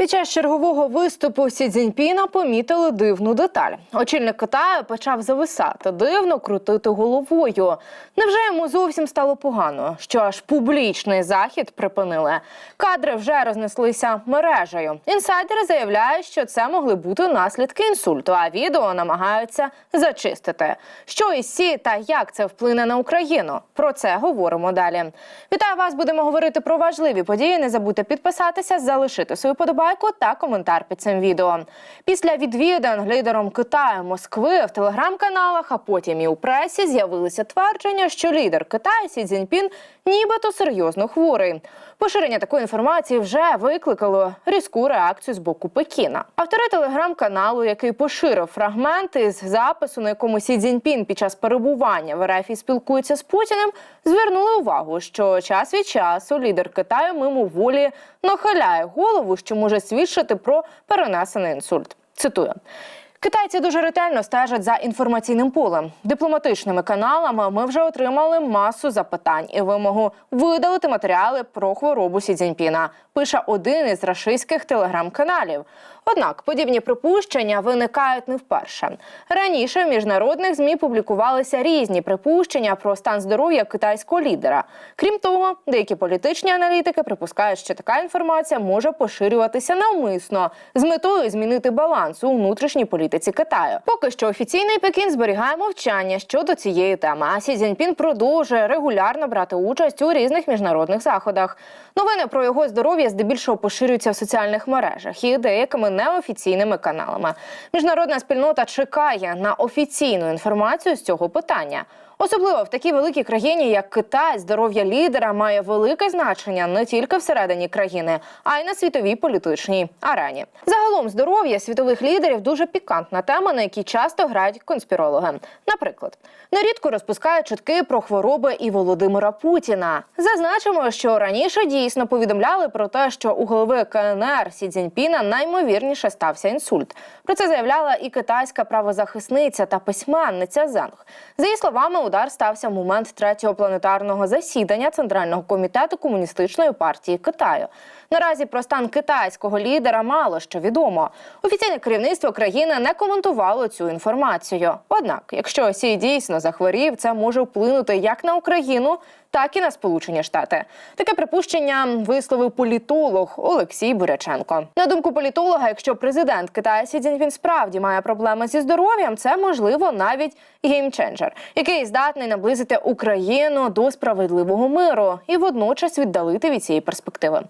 Під час чергового виступу Сі Цзіньпіна помітили дивну деталь. Очільник Китаю почав зависати, дивно крутити головою. Невже йому зовсім стало погано, що аж публічний захід припинили? Кадри вже рознеслися мережею. Інсайдери заявляють, що це могли бути наслідки інсульту, а відео намагаються зачистити. Що із Сі та як це вплине на Україну? Про це говоримо далі. Вітаю вас! Будемо говорити про важливі події. Не забудьте підписатися, залишити свою подобайку та коментар під цим відео. Після відвідин лідером Китаю Москви в телеграм-каналах, а потім і у пресі з'явилися твердження, що лідер Китаю Сі Цзіньпін нібито серйозно хворий. Поширення такої інформації вже викликало різку реакцію з боку Пекіна. Автори телеграм-каналу, який поширив фрагменти з запису, на якому Сі Цзіньпін під час перебування в РФ і спілкується з Путіним, звернули увагу, що час від часу лідер Китаю мимоволі нахиляє голову, що може свідчити про перенесений інсульт. Цитую. Китайці дуже ретельно стежать за інформаційним полем. Дипломатичними каналами ми вже отримали масу запитань і вимогу видалити матеріали про хворобу Сі Цзіньпіна, пише один із рашистських телеграм-каналів. Однак подібні припущення виникають не вперше. Раніше в міжнародних змі публікувалися різні припущення про стан здоров'я китайського лідера. Крім того, деякі політичні аналітики припускають, що така інформація може поширюватися навмисно з метою змінити баланс у внутрішній політиці Китаю. Поки що офіційний Пекін зберігає мовчання щодо цієї теми. А Сі Цзіньпін продовжує регулярно брати участь у різних міжнародних заходах. Новини про його здоров'я здебільшого поширюються в соціальних мережах і деякими неофіційними каналами. Міжнародна спільнота чекає на офіційну інформацію з цього питання. Особливо в такій великій країні, як Китай, здоров'я лідера має велике значення не тільки всередині країни, а й на світовій політичній арені. Загалом здоров'я світових лідерів дуже пікантна тема, на якій часто грають конспірологи. Наприклад, нерідко розпускають чутки про хвороби і Володимира Путіна. Зазначимо, що раніше дійсно повідомляли про те, що у голови КНР Сі Цзіньпіна наймовірніше стався інсульт. Про це заявляла і китайська правозахисниця та письменниця Зенг. За її словами, удар стався в момент третього планетарного засідання Центрального комітету комуністичної партії Китаю. Наразі про стан китайського лідера мало що відомо. Офіційне керівництво країни не коментувало цю інформацію. Однак, якщо Сі дійсно захворів, це може вплинути як на Україну, так і на Сполучені Штати. Таке припущення висловив політолог Олексій Буряченко. На думку політолога, якщо президент Китаю Сі Цзіньпін справді має проблеми зі здоров'ям, це можливо навіть геймченджер, який здатний наблизити Україну до справедливого миру і водночас віддалити від цієї перспективи.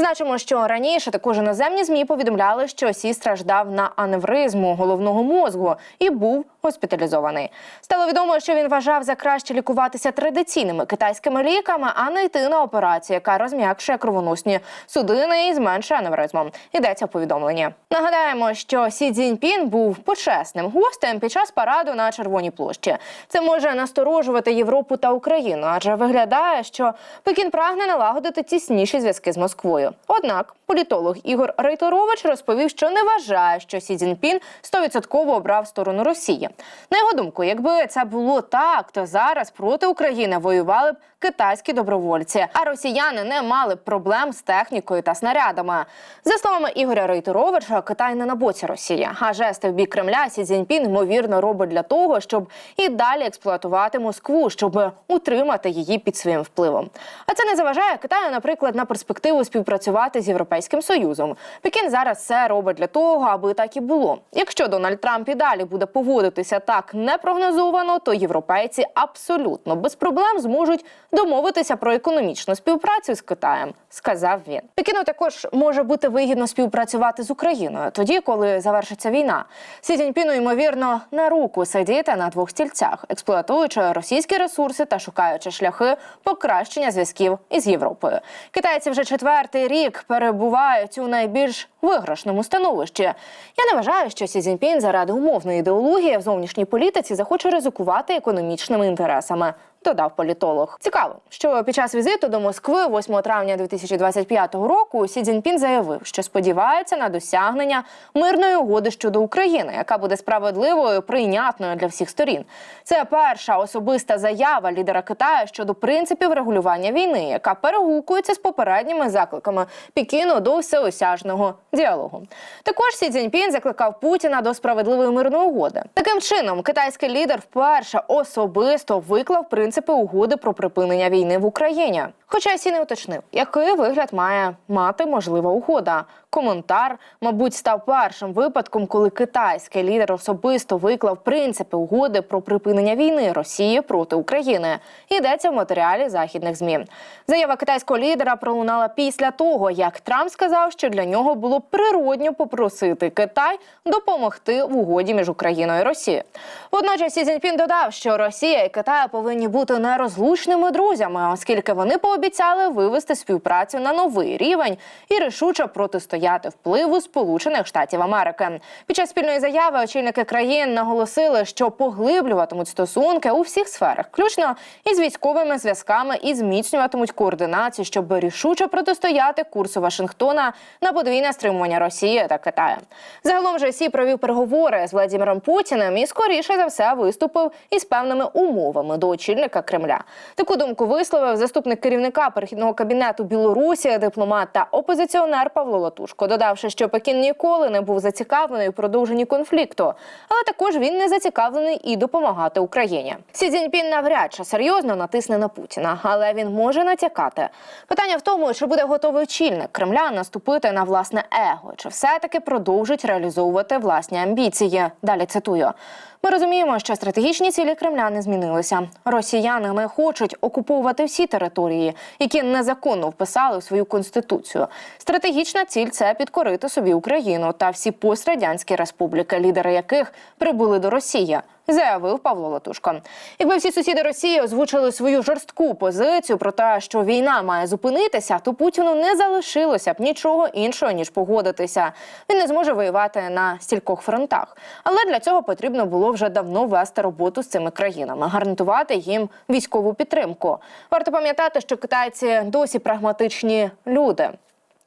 Зазначимо, що раніше також іноземні змі повідомляли, що Сі страждав на аневризму головного мозку і був госпіталізований. Стало відомо, що він вважав за краще лікуватися традиційними китайськими ліками, а не йти на операцію, яка розм'якшує кровоносні судини і зменшує аневризму. Йдеться в повідомленні. Нагадаємо, що Сі Цзіньпін був почесним гостем під час параду на Червоній площі. Це може насторожувати Європу та Україну, адже виглядає, що Пекін прагне налагодити тісніші зв'язки з Москвою. Однак політолог Ігор Рейторович розповів, що не вважає, що Сі Цзіньпін стовідсотково обрав сторону Росії. На його думку, якби це було так, то зараз проти України воювали б китайські добровольці, а росіяни не мали б проблем з технікою та снарядами. За словами Ігоря Рейторовича, Китай не на боці Росії, а жести в бік Кремля Сі Цзіньпін, ймовірно робить для того, щоб і далі експлуатувати Москву, щоб утримати її під своїм впливом. А це не заважає Китаю, наприклад, на перспективу співпрацювати з Європейським Союзом. Пекін зараз все робить для того, аби так і було. Якщо Дональд Трамп і далі буде поводитися так непрогнозовано, то європейці абсолютно без проблем зможуть домовитися про економічну співпрацю з Китаєм, сказав він. Пекіну також може бути вигідно співпрацювати з Україною тоді, коли завершиться війна. Сі Цзіньпіну, ймовірно, на руку сидіти на двох стільцях, експлуатуючи російські ресурси та шукаючи шляхи покращення зв'язків із Європою. Китайці вже четвертий рік перебувають у найбільш виграшному становищі. Я не вважаю, що Сі Цзіньпін заради умовної ідеології в зовнішній політиці захоче ризикувати економічними інтересами. Додав політолог. Цікаво, що під час візиту до Москви, 8 травня 2025 року, Сі Цзіньпін заявив, що сподівається на досягнення мирної угоди щодо України, яка буде справедливою, прийнятною для всіх сторін. Це перша особиста заява лідера Китаю щодо принципів регулювання війни, яка перегукується з попередніми закликами Пекіну до всеосяжного діалогу. Також Сі Цзіньпін закликав Путіна до справедливої мирної угоди. Таким чином, китайський лідер вперше особисто виклав принципи угоди про припинення війни в Україні. Хоча Сі не уточнив, який вигляд має мати можлива угода. Коментар, мабуть, став першим випадком, коли китайський лідер особисто виклав принципи угоди про припинення війни Росії проти України. Йдеться в матеріалі західних змі. Заява китайського лідера пролунала після того, як Трамп сказав, що для нього було природньо попросити Китай допомогти в угоді між Україною і Росією. Водночас Сі Цзіньпін додав, що Росія і Китай повинні бути нерозлучними друзями, оскільки вони пообіцяли вивести співпрацю на новий рівень і рішуче протистояти впливу Сполучених Штатів Америки. Під час спільної заяви очільники країн наголосили, що поглиблюватимуть стосунки у всіх сферах, включно із військовими зв'язками, і зміцнюватимуть координацію, щоб рішуче протистояти курсу Вашингтона на подвійне стримування Росії та Китаю. Загалом же Сі провів переговори з Владимиром Путіним і скоріше за все виступив із певними умовами до очільника Кремля. Таку думку висловив заступник керівника перехідного кабінету Білорусі, дипломат та опозиціонер Павло Латушко, додавши, що Пекін ніколи не був зацікавлений у продовженні конфлікту, але також він не зацікавлений і допомагати Україні. Сі Цзіньпін навряд чи серйозно натисне на Путіна, але він може натякати. Питання в тому, чи буде готовий очільник Кремля наступити на власне его, чи все таки продовжить реалізовувати власні амбіції. Далі цитую. Ми розуміємо, що стратегічні цілі Кремля не змінилися. Росіяни не хочуть окуповувати всі території, які незаконно вписали в свою конституцію. Стратегічна ціль це підкорити собі Україну та всі пострадянські республіки, лідери яких прибули до Росії. Заявив Павло Латушко. Якби всі сусіди Росії озвучили свою жорстку позицію про те, що війна має зупинитися, то Путіну не залишилося б нічого іншого ніж погодитися. Він не зможе воювати на стількох фронтах. Але для цього потрібно було вже давно вести роботу з цими країнами, гарантувати їм військову підтримку. Варто пам'ятати, що китайці досі прагматичні люди.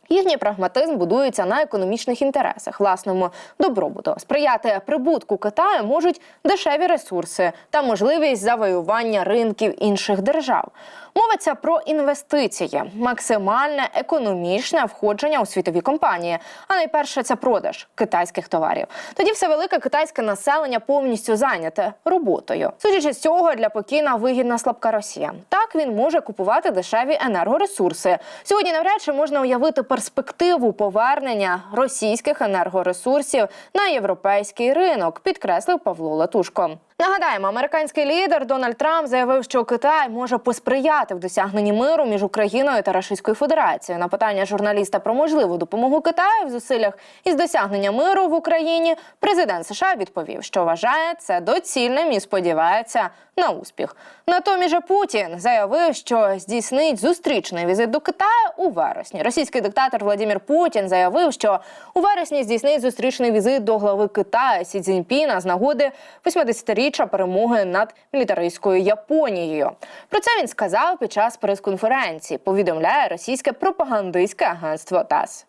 Їхній прагматизм будується на економічних інтересах, власному добробуту. Сприяти прибутку Китаю можуть дешеві ресурси та можливість завоювання ринків інших держав. Мовиться про інвестиції, максимальне економічне входження у світові компанії. А найперше це продаж китайських товарів. Тоді все велике китайське населення повністю зайняте роботою. Судячи з цього, для Пекіна вигідна слабка Росія. Так він може купувати дешеві енергоресурси. Сьогодні навряд чи можна уявити перспективу повернення російських енергоресурсів на європейський ринок, підкреслив Павло Латушко. Нагадаємо, американський лідер Дональд Трамп заявив, що Китай може посприяти в досягненні миру між Україною та Російською Федерацією. На питання журналіста про можливу допомогу Китаю в зусиллях із досягнення миру в Україні президент США відповів, що вважає це доцільним і сподівається на успіх. Натомість же Путін заявив, що здійснить зустрічний візит до Китаю у вересні. Російський диктатор Владимир Путін заявив, що у вересні здійснить зустрічний візит до глави Китаю Сі Цзіньпіна з нагоди 80-річчя перемоги над мілітаристською Японією. Про це він сказав під час прес-конференції. Повідомляє російське пропагандистське агентство ТАСС.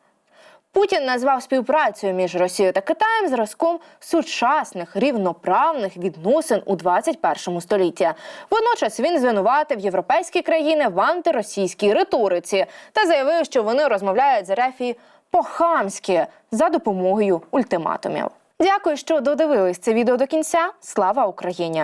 Путін назвав співпрацю між Росією та Китаєм зразком сучасних рівноправних відносин у 21 столітті. Водночас він звинуватив європейські країни в антиросійській риториці та заявив, що вони розмовляють з Рефі по-хамськи за допомогою ультиматумів. Дякую, що додивились це відео до кінця. Слава Україні!